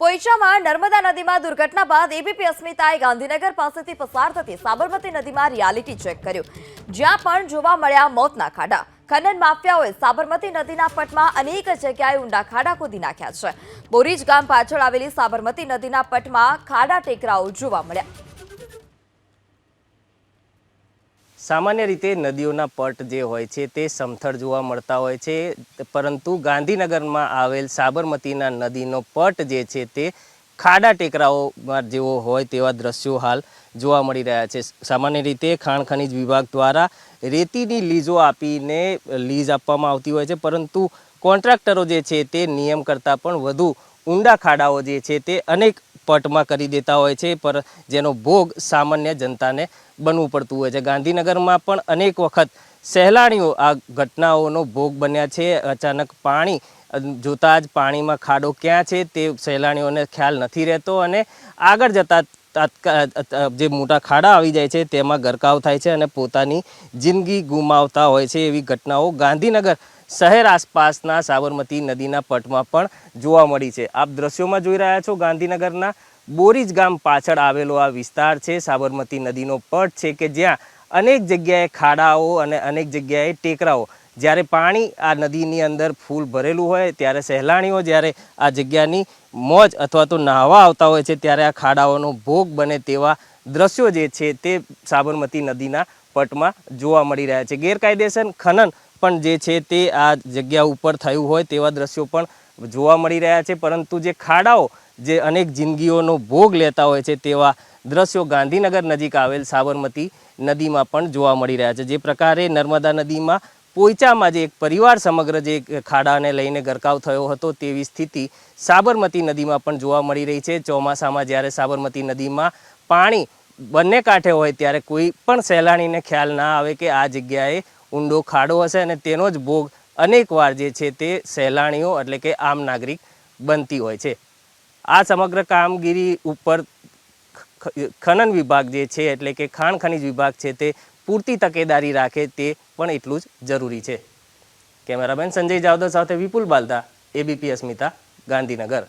પોઈચામાં નર્મદા નદીમાં દુર્ઘટના બાદ એબીપી અસ્મિતાએ ગાંધીનગર પાસેથી પસાર થતી સાબરમતી નદીમાં રિયાલિટી ચેક કર્યું. જ્યાં પણ જોવા મળ્યા મોતના ખાડા. ખનન માફિયાઓએ સાબરમતી નદીના પટમાં અનેક જગ્યાએ ઊંડા ખાડા ખોદી નાખ્યા છે. બોરીજ ગામ પાછળ આવેલી સાબરમતી નદીના પટમાં ખાડા ટેકરાઓ જોવા મળ્યા. સામાન્ય રીતે નદીઓના પટ જે હોય છે તે સમથળ જોવા મળતા હોય છે, પરંતુ ગાંધીનગરમાં આવેલ સાબરમતીના નદીનો પટ જે છે તે ખાડા ટેકરાઓમાં જેવો હોય તેવા દ્રશ્યો હાલ જોવા મળી રહ્યા છે. સામાન્ય રીતે ખાણ ખનીજ વિભાગ દ્વારા રેતીની લીઝો આપીને લીઝ આપવામાં આવતી હોય છે, પરંતુ કોન્ટ્રાક્ટરો જે છે તે નિયમ કરતાં પણ વધુ ઊંડા ખાડાઓ જે છે તે અનેક પટમાં કરી દેતા હોય છે, પર જેનો ભોગ સામાન્ય જનતાને બનવું પડતું હોય છે. ગાંધીનગરમાં પણ અનેક વખત સહેલાણીઓ આ ઘટનાઓનો ભોગ બન્યા છે. અચાનક પાણી જોતાં જ પાણીમાં ખાડો ક્યાં છે તે સહેલાણીઓને ખ્યાલ નથી રહેતો અને આગળ જતાં જે મોટા ખાડા આવી જાય છે, તેમાં ગરકાવ થાય છે અને પોતાની જિંદગી ગુમાવતા હોય છે એવી ઘટનાઓ ગાંધીનગર શહેર આસપાસના સાબરમતી નદીના પટમાં પણ જોવા મળી છે. આપ દ્રશ્યોમાં જોઈ રહ્યા છો ગાંધીનગરના બોરીજ ગામ પાછળ આવેલો આ વિસ્તાર છે. સાબરમતી નદીનો પટ છે કે જ્યાં અનેક જગ્યાએ ખાડાઓ અને અનેક જગ્યાએ ટેકરાઓ જ્યારે પાણી આ નદીની અંદર ફૂલ ભરેલું હોય, ત્યારે સહેલાણીઓ જ્યારે આ જગ્યાની મોજ અથવા તો નાહવા આવતા હોય છે, ત્યારે આ ખાડાઓનો ભોગ બને તેવા દ્રશ્યો જે છે તે સાબરમતી નદીના પટમાં જોવા મળી રહ્યા છે. ગેરકાયદેસર ખનન પણ જે છે તે આ જગ્યા ઉપર થયું હોય તેવા દ્રશ્યો પણ જોવા મળી રહ્યા છે. પરંતુ જે ખાડાઓ જે અનેક જિંદગીઓનો ભોગ લેતા હોય છે તેવા દ્રશ્યો ગાંધીનગર નજીક આવેલ સાબરમતી નદીમાં પણ જોવા મળી રહ્યા છે. જે પ્રકારે નર્મદા નદીમાં પોઈચામાં જે એક પરિવાર સમગ્ર જે ખાડાને લઈને ગરકાવ થયો હતો તેવી સ્થિતિ સાબરમતી નદીમાં પણ જોવા મળી રહી છે. ચોમાસામાં જ્યારે સાબરમતી નદીમાં પાણી બંને કાંઠે હોય ત્યારે કોઈ પણ સહેલાણીને ખ્યાલ ના આવે કે આ જગ્યાએ ઊંડો ખાડો હશે અને તેનો જ ભોગ અનેકવાર જે છે તે સહેલાણીઓ એટલે કે આમ નાગરિક બનતી હોય છે. આ સમગ્ર કામગીરી ઉપર ખનન વિભાગ જે છે એટલે કે ખાણ ખનીજ વિભાગ છે તે પૂરતી તકેદારી રાખે તે પણ એટલું જ જરૂરી છે. કેમેરામેન સંજય જાવદર સાથે વિપુલ બાલદા એબીપી અસ્મિતા ગાંધીનગર.